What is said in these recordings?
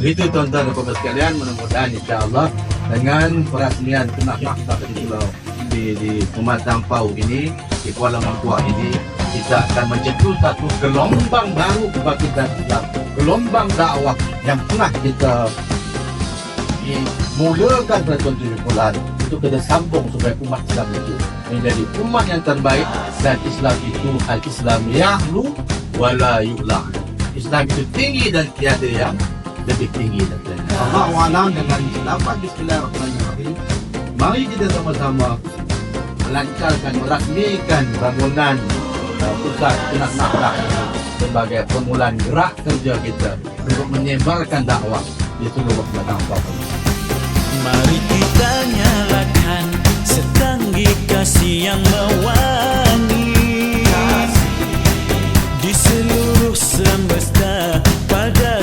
Begitu tuan-tuan dan puan sekalian, mudah-mudahan insya-Allah dengan perasmian kenapa kita di Pulau di, di Pematang Pau ini, di Kuala Mangkuak ini, kita akan mencetus satu gelombang baru kebangkitan Islam, gelombang dakwah yang pernah kita dimulakan pada tahun 70-an untuk kita sambung supaya umat Islam itu menjadi umat yang terbaik dan Islam itu al-Islam yahlu wala yu'la. Islam itu tinggi dan tiada yang lebih tinggi dan Allah alam dengan dapat Bismillahirrahmanirrahim. Mari kita sama-sama melancarkan, merasmikan bangunan uh, pusat Kenak Nahdah ini sebagai permulaan gerak kerja kita untuk menyebarkan dakwah di seluruh Batang Papua. Mari kita nyalakan setanggi kasih yang mewangi Di seluruh semesta pada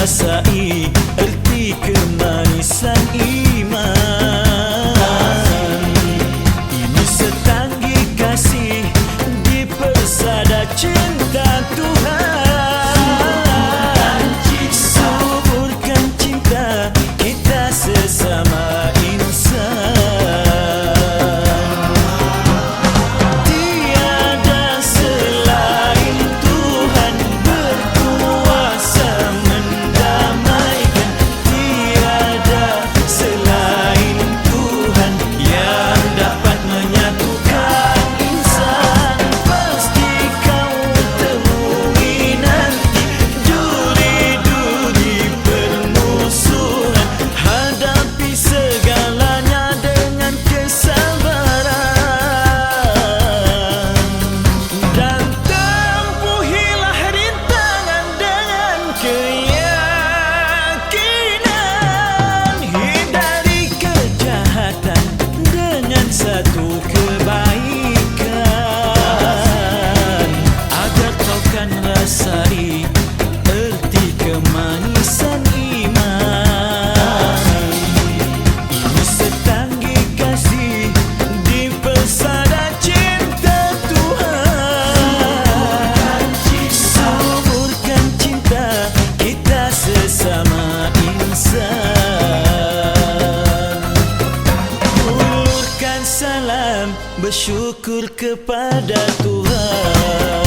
rasai erti kemanisan iman. Ini setanggi kasih di persada cinta bersyukur kepada Tuhan.